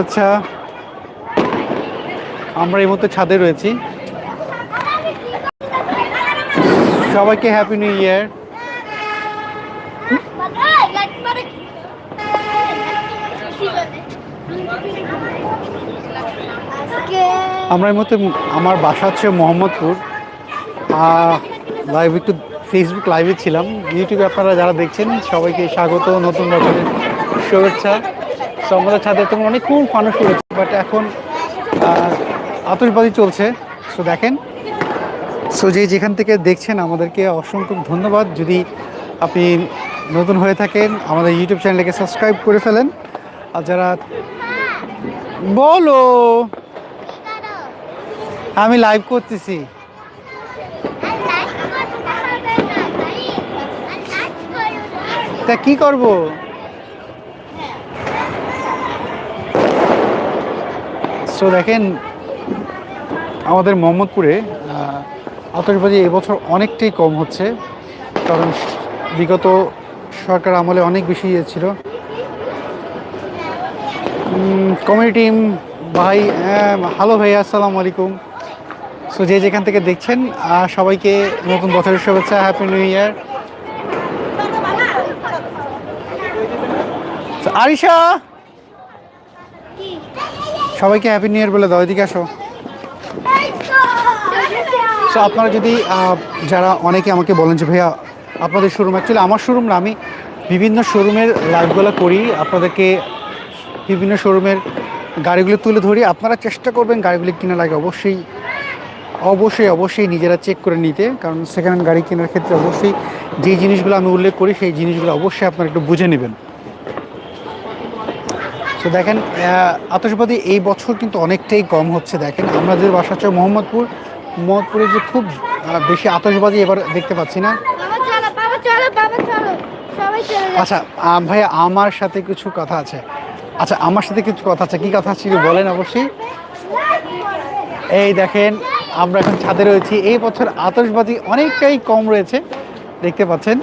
আচ্ছা আমরা এই মুহূর্তে ছাদে রয়েছি। সবাইকে হ্যাপি নিউ ইয়ার আমরা এই মুহূর্তে আমার বাসা হচ্ছে মোহাম্মদপুর। লাইভ একটু ফেসবুক লাইভে ছিলাম। ইউটিউবে আপনারা যারা দেখছেন, সবাইকে স্বাগত, নতুন বছরের শুভেচ্ছা। সো আমাদের ছাদে তখন অনেকক্ষণ মানুষ রয়েছে বাট এখন আতশবাজি চলছে। সো দেখেন সো যে যেখান থেকে দেখছেন আমাদেরকে অসংখ্য ধন্যবাদ। যদি আপনি নতুন হয়ে থাকেন, আমাদের ইউটিউব চ্যানেলকে সাবস্ক্রাইব করে ফেলেন। আর যারা বলো, আমি লাইভ করতেছি। তা কি করব? সো দেখেন, আমাদের মোহাম্মদপুরে আতশবাজি এবছর অনেকটাই কম হচ্ছে। কারণ বিগত সরকার আমলে অনেক বেশি ইয়ে ছিল। কমিউনিটি ভাই হ্যালো ভাইয়া আসসালামু আলাইকুম। সো যে যেখান থেকে দেখছেন সবাইকে নতুন বছরের শুভেচ্ছা হ্যাপি নিউ ইয়ার আরিশা! সবাইকে হ্যাপি নিউ ইয়ার বলে দাও, এদিকে আসো। সো আপনারা যদি যারা অনেকে আমাকে বলেন যে, ভাইয়া, আপনাদের শোরুম অ্যাকচুয়ালি আমার শোরুম না, আমি বিভিন্ন শোরুমের লাইভগুলো করি, আপনাদেরকে বিভিন্ন শোরুমের গাড়িগুলো তুলে ধরি, আপনারা চেষ্টা করবেন গাড়িগুলি কেনার আগে অবশ্যই অবশ্যই অবশ্যই নিজেরা চেক করে নিতে, কারণ সেকেন্ড হ্যান্ড গাড়ি কেনার ক্ষেত্রে অবশ্যই যে জিনিসগুলো আমি উল্লেখ করি, সেই জিনিসগুলো অবশ্যই আপনারা একটু বুঝে নেবেন। তো দেখেন আতশবাজি এই বছর কিন্তু অনেকটাই কম হচ্ছে। দেখেন আমাদের বাসা হচ্ছে মোহাম্মদপুর মোহাম্মদপুরে যে খুব বেশি আতশবাজি এবার দেখতে পাচ্ছি না। আচ্ছা ভাইয়া আমার সাথে কিছু কথা আছে। আচ্ছা আমার সাথে কিছু কথা আছে। কি কথা আছে বলেন অবশ্যই। এই দেখেন আমরা এখন ছাদে রয়েছি। এই বছর আতশবাজি অনেকটাই কম রয়েছে। দেখতে পাচ্ছেন?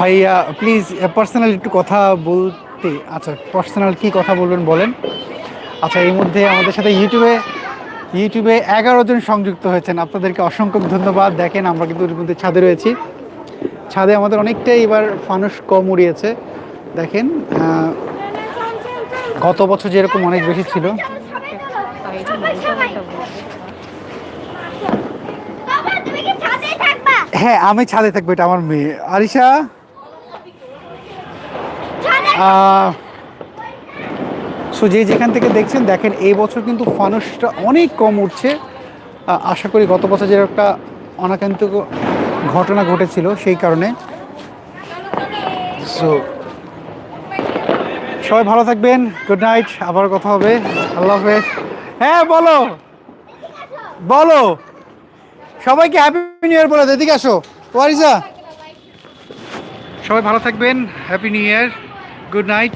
ভাইয়া প্লিজ পার্সোনাল একটু কথা বলতে আচ্ছা পার্সোনাল কি কথা বলবেন বলেন? আচ্ছা এই মধ্যে আমাদের সাথে ইউটিউবে ইউটিউবে এগারো জন সংযুক্ত হয়েছেন। আপনাদেরকে অসংখ্য ধন্যবাদ। দেখেন, আমরা কিন্তু এর মধ্যে ছাদে রয়েছি। ছাদে আমাদের অনেকটাই এবার ফানুস কম উড়িয়েছে। দেখেন গত বছর যেরকম অনেক বেশি ছিল। হ্যাঁ আমি ছাদে থাকব, এটা আমার মেয়ে। আরিশা? সো যে যেখান থেকে দেখছেন, দেখেন এই বছর কিন্তু ফানুসটা অনেক কম উঠছে। আশা করি গত বছর যে একটা অনাকাঙ্ক্ষিত ঘটনা ঘটেছিল সেই কারণে। সো সবাই ভালো থাকবেন গুড নাইট আবার কথা হবে, আল্লাহ হাফেজ। হ্যাঁ বলো বলো, সবাইকে হ্যাপি নিউ ইয়ার বলে, এদিকে আসো, ওয়ারিসা। সবাই ভালো থাকবেন happy new year good night